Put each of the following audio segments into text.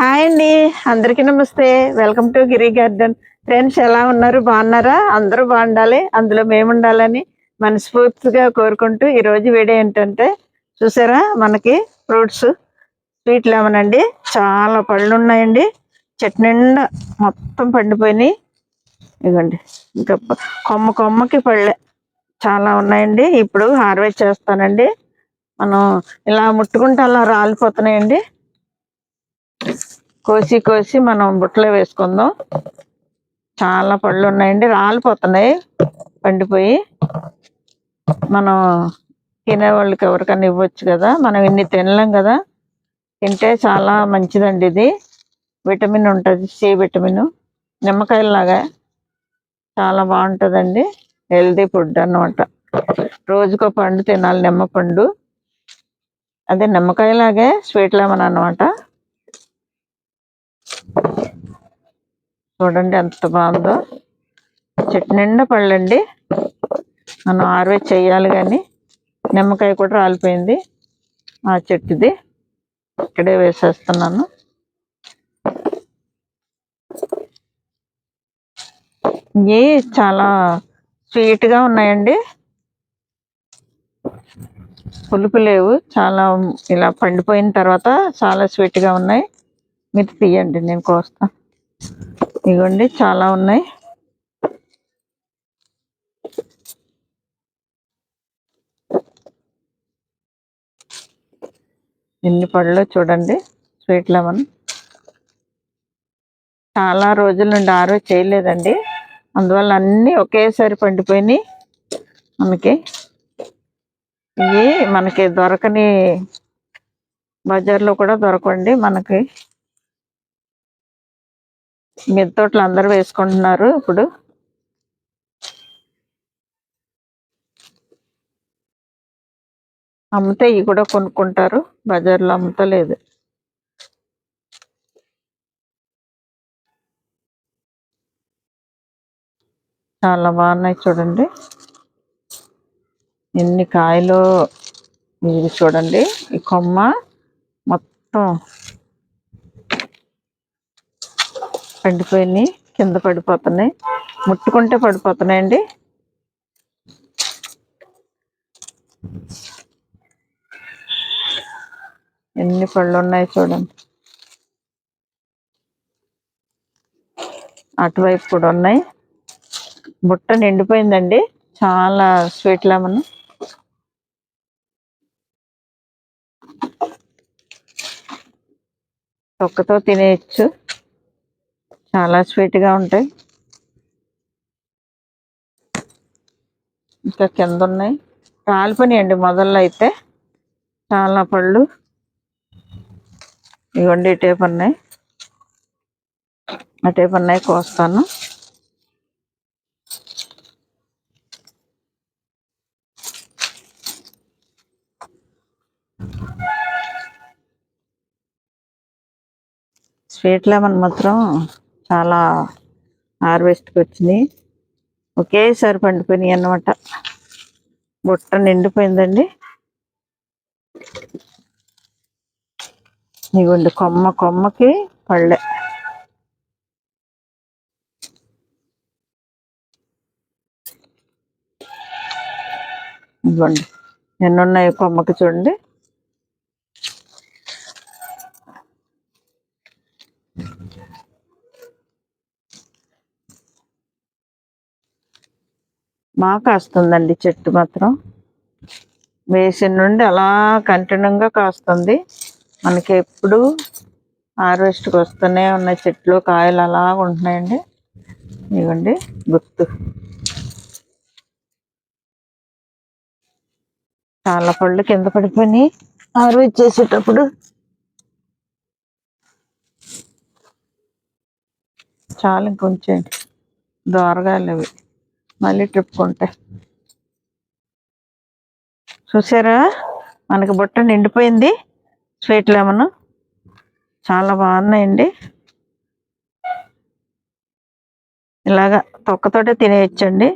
Hi అండి. అందరికీ నమస్తే. Welcome to Giri garden friends ఎలా ఉన్నారు? బాగున్నారా? అందరూ బాగుండాలి. అందులో మేము ఉండాలని మనస్ఫూర్తిగా కోరుకుంటూ ఈరోజు వీడియో ఏంటంటే చూసారా మనకి ఫ్రూట్స్ స్వీట్ లెమన్ అండి. చాలా పళ్ళు ఉన్నాయండి. చెట్టు నిండా మొత్తం పండిపోయినాయి. ఇదిగోండి. ఇంకా కొమ్మ కొమ్మకి పళ్ళే చాలా ఉన్నాయండి. ఇప్పుడు హార్వెస్ట్ చేస్తానండి. మనం ఇలా ముట్టుకుంటే అలా రాలిపోతున్నాయండి. కోసి కోసి మనం బుట్టలో వేసుకుందాం. చాలా పళ్ళు ఉన్నాయండి. రాలిపోతున్నాయి పండిపోయి మనం తినేవాళ్ళకి ఎవరికైనా ఇవ్వచ్చు కదా. మనం ఇన్ని తినలేం కదా. తింటే చాలా మంచిదండి ఇది. విటమిన్ ఉంటుంది. C vitamin. నిమ్మకాయలాగా చాలా బాగుంటుందండి. హెల్దీ ఫుడ్ అన్నమాట. రోజుకో పండు తినాలి నిమ్మ పండు. అదే నిమ్మకాయలాగే స్వీట్ లెమన్ అన్నమాట. చూడండి ఎంత బాగుందో. చెట్టు నిండా పళ్ళండి. మనం హార్వెస్ట్ చేయాలి కానీ నిమ్మకాయ కూడా రాలిపోయింది ఆ చెట్టుది. ఇక్కడే వేసేస్తున్నాను. ఇవి చాలా స్వీట్గా ఉన్నాయండి. పులుపు లేవు. చాలా ఇలా పండిపోయిన తర్వాత చాలా స్వీట్గా ఉన్నాయి. మీరు తీయండి నేను కోస్తాను ఇగోండి చాలా ఉన్నాయి. ఎన్ని పళ్ళు చూడండి స్వీట్ లెమన్. చాలా రోజుల నుండి ఆరో చేయలేదండి. అందువల్ల అన్నీ ఒకేసారి పండిపోయినాయి మనకి. ఇవి మనకి దొరకని బజార్లో కూడా దొరకండి మనకి. మిద్దె తోటలు అందరూ వేసుకుంటున్నారు ఇప్పుడు. అమ్మితే ఇవి కూడా కొనుక్కుంటారు. బజార్లో అమ్ముతలేదు. చాలా బాగున్నాయి చూడండి. ఎన్ని కాయలు ఇది చూడండి. ఈ కొమ్మ మొత్తం పండిపోయినాయి కింద పడిపోతున్నాయి. ముట్టుకుంటే పడిపోతున్నాయండి. ఎన్ని పళ్ళు ఉన్నాయి చూడండి. అటువైపు కూడా ఉన్నాయి. బుట్ట నిండిపోయిందండి. చాలా స్వీట్ లెమన్. తొక్కతో తినేయచ్చు. చాలా స్వీట్గా గా ఉంటాయి. ఇంకా కింద ఉన్నాయి. కాల్పనియండి మొదల్లో అయితే. చాలా పళ్ళు. ఇవ్వండి టేప్ ఉన్నాయి ఆ టేప్ ఉన్నాయి కోస్తాను. స్వీట్ లెమన్ మాత్రం చాలా హార్వెస్ట్కి వచ్చినాయి. ఒకేసారి పండిపోయినాయి అన్నమాట. బుట్ట నిండిపోయిందండి. ఇవ్వండి కొమ్మ కొమ్మకి పళ్ళే. ఇవ్వండి ఎన్ని ఉన్నాయి కొమ్మకి చూడండి. మా కాస్తుందండి చెట్టు మాత్రం. వేసిన నుండి అలా కంటిన్యూగా కాస్తుంది. మనకి ఎప్పుడు హార్వెస్ట్కి వస్తూనే ఉన్న చెట్లు కాయలు అలా ఉంటున్నాయండి. ఇవ్వండి గుర్తు చాలా పళ్ళు కింద పడిపోయినాయి. హార్వెస్ట్ చేసేటప్పుడు చాలా ఇంకొంచెం దోరగాయలు అవి. మళ్ళీ ట్రిప్పుకుంటాయి చూసారా? మనకి బుట్ట నిండిపోయింది. Sweet lemon. చాలా బాగున్నాయండి. ఇలాగా తొక్కతోటే తినేయచ్చండి.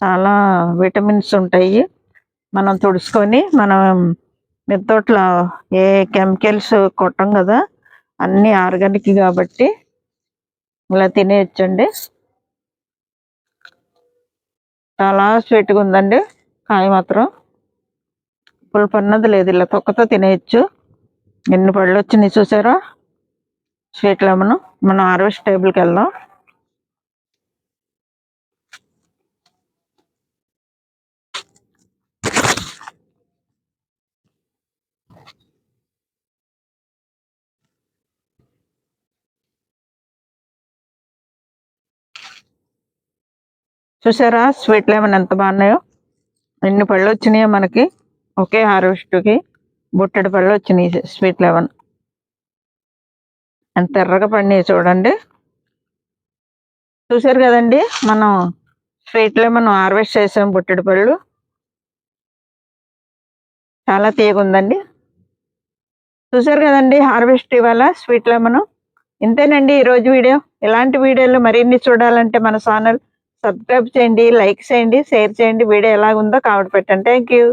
చాలా విటమిన్స్ ఉంటాయి. మనం తుడుచుకొని మనం మిద్దోట్లో ఏ కెమికల్స్ కొట్టం కదా అన్నీ ఆర్గానిక్ కాబట్టి ఇలా తినేయచ్చండి. చాలా స్వీట్గా ఉందండి. కాయ మాత్రం. పులుపు అన్నది లేదు ఇలా తొక్కతో తినేయచ్చు. ఎన్ని పళ్ళు వచ్చినాయి చూసారా? Sweet lemon. మనం హార్వెస్ట్ టేబుల్కి వెళ్దాం. చూసారా? స్వీట్ లెమన్ ఎంత బాగున్నాయో? ఎన్ని పళ్ళు వచ్చినాయో మనకి? ఒకే హార్వెస్ట్కి బుట్టడి పళ్ళు వచ్చినాయి స్వీట్ లెమన్ ఎంత ఎర్రగా పండినాయి చూడండి. చూసారు కదండి? మనం స్వీట్ లెమన్ హార్వెస్ట్ చేసాం బుట్టడి పళ్ళు. చాలా తీయగుందండి చూసారు కదండి? హార్వెస్ట్ ఇవాళ స్వీట్ లెమన్ ఇంతేనండి ఈరోజు వీడియో. ఇలాంటి వీడియోలు మరిన్ని చూడాలంటే మన ఛానల్ సబ్స్క్రైబ్ చేయండి లైక్ చేయండి షేర్ చేయండి. వీడియో ఎలాగుందో కామెంట్ పెట్టండి. Thank you